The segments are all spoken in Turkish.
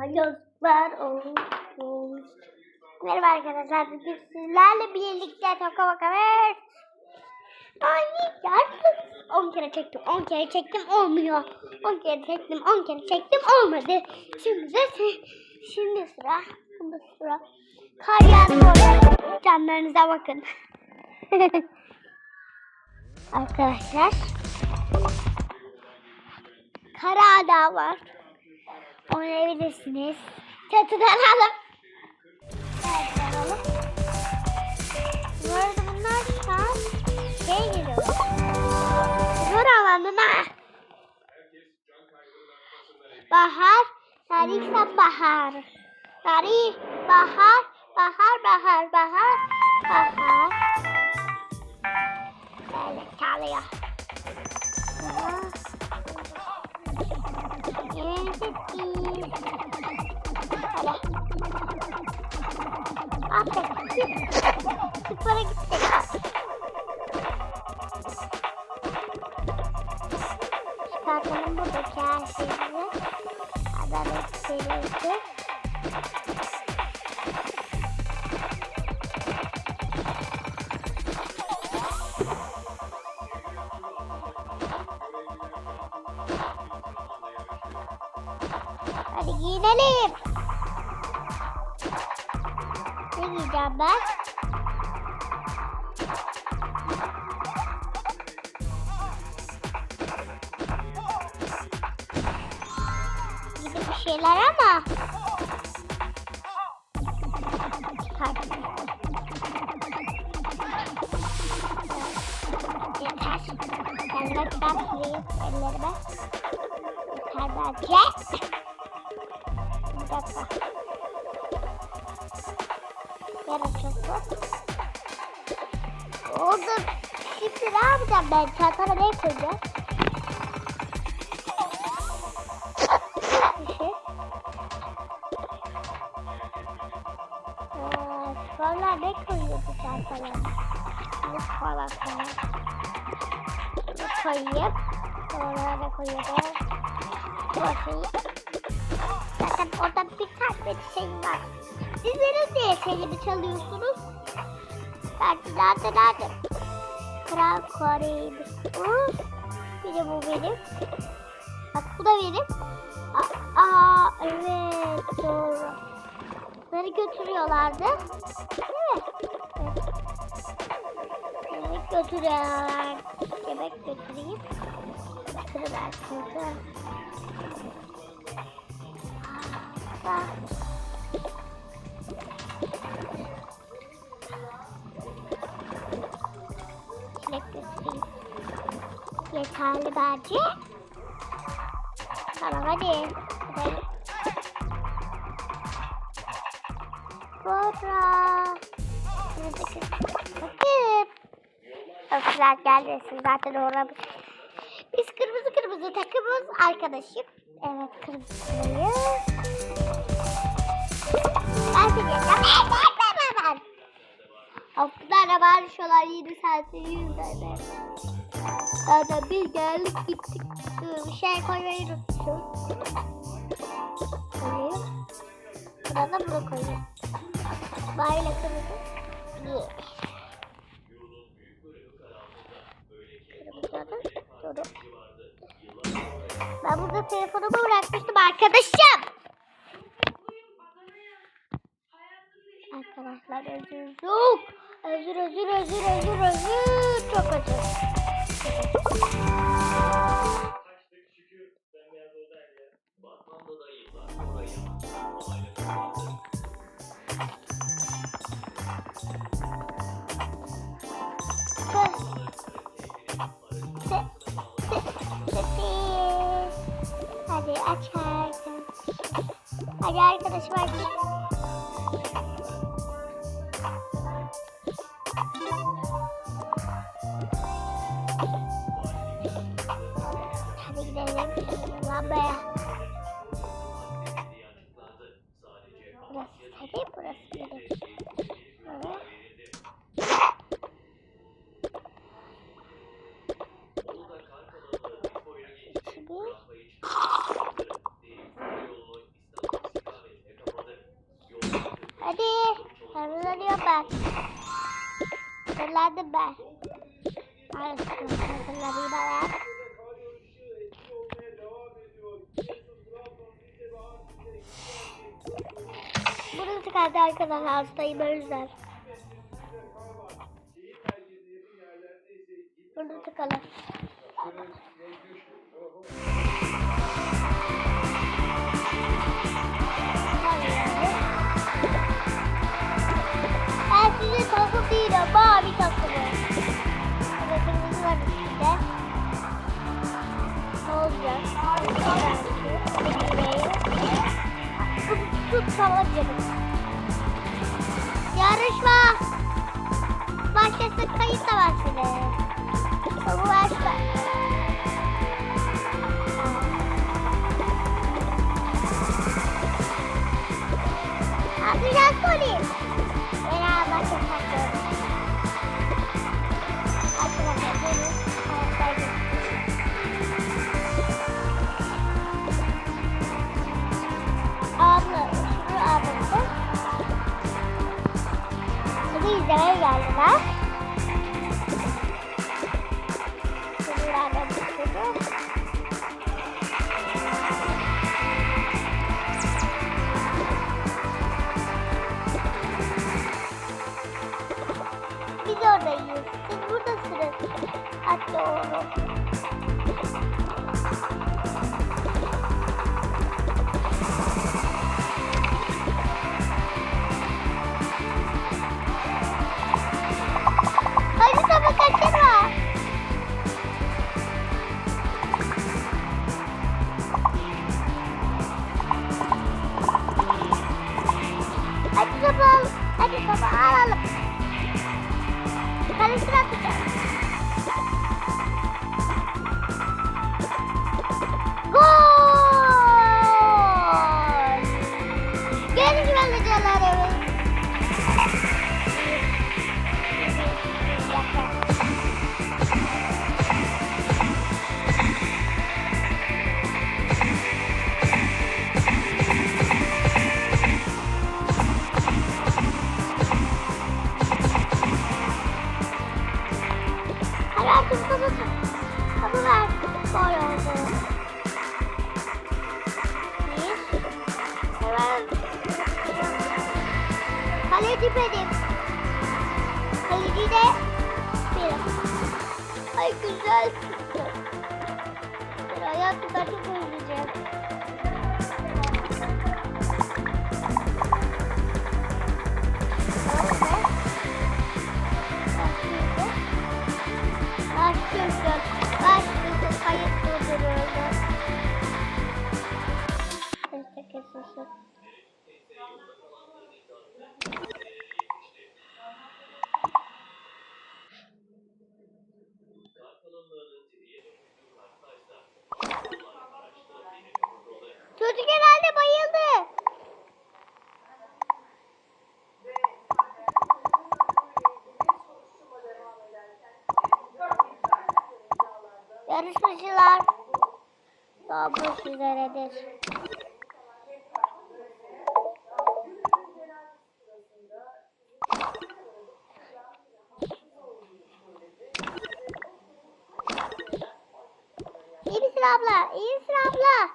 Yazıklar olsun. Merhaba arkadaşlar. Bugün sizlerle birlikte toka bakıyoruz. Oynayacağız. 10 kere çektim, 10 kere çektim olmuyor. 10 kere çektim, 10 kere çektim olmadı. Şimdi de şimdi sıra, şimdi sıra. Kar yağdı. Canlarınıza bakın. arkadaşlar. Karadağ var. Oynayabilirsiniz. Çatıdan alın. Çatıdan alın. Bu arada bunlar şu an şey geliyor. Spor alanına. Bahar, tarih bahar. Tarih, bahar, bahar, bahar, bahar, bahar. Böyle çalıyor. Bahar. Aferin. Spora gittik. Çıkartalım buradaki her şeyi. Adalet serisi. Hadi giyinelim. Ne giyeceğim ben? Gidip bir şeyler ama. Yeter. Kendime çıkartayım ellerime. Yeter bence. Açılsın. Oldu. Şimdi ne yapacağım ben? Çantana ne koyacağım? Sonra ne çantana? Bu falan falan. Bunu koyayım. Sonra ne koyuyordu? Burası. Zaten orada birkaç bir şey var. Sizlerin niye şeyini çalıyorsunuz? Nerede, nerede, nerede? Kral Kore'yim. Bir de bu benim. Bak bu da benim. Aa, aa evet doğru. Bunları götürüyorlardı. Mi? Evet. Yemek götürüyorlar. Yemek götüreyim. Götürürler çünkü. Aa, çilek. Yeterli bence. Tamam hadi. Hadi. Bora. Bakın. Bakın. Öpüler gelmesin zaten orada. Biz kırmızı kırmızı takımız arkadaşım. Evet kırmızıyı. Ben ben. Haftalara bağırışıyorlar 20 saat 100 tane. Zaten biz geldik gittik. Bir şey koymayı unutmuşum. Koyayım. Burada da bunu koyayım. Böyle kırmızı. Doğru. Ben burada telefonumu bırakmıştım arkadaşım. Arkadaşlar özür yok. Özür özür özür özür özür. Çok özür. Hadi aç arkadaş. Hadi arkadaşım Hadi burası. Şimdi Hadi. Hazırlanıyorum ben. Hazırlandım ben. Hazırlanayım ben. Burası kaldı arkadaşlar hastayım o yüzden. Burada tıkalı. Ben size takım değilim. Mavi takımı. Burada kırmızı var üstünde. Ne olacak? Tut, tut tamam canım. Yarışma. Başlasın kayıt da var şimdi. Bu başla. Atacağız polis. Bye. Kaleci benim. Kaleci de benim. Ay güzel hayatım ben çok özleyeceğim. Başlıyorsun. Başlıyorsun. Kayıt durduruyoruz. Neyse kesilsin. Çocuk herhalde bayıldı. Yarışmacılar doğmuş üzeredir. İyi misin abla? İyi misin abla?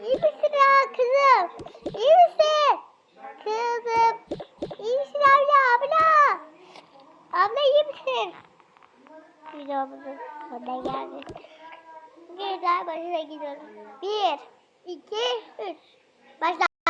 İyi misin ya kızım? İyi misin? Kızım. İyi misin abla? Abla. Abla iyi misin? Videomuzun sonuna geldik. Daha başına gidiyoruz. Bir, iki, üç. Başla.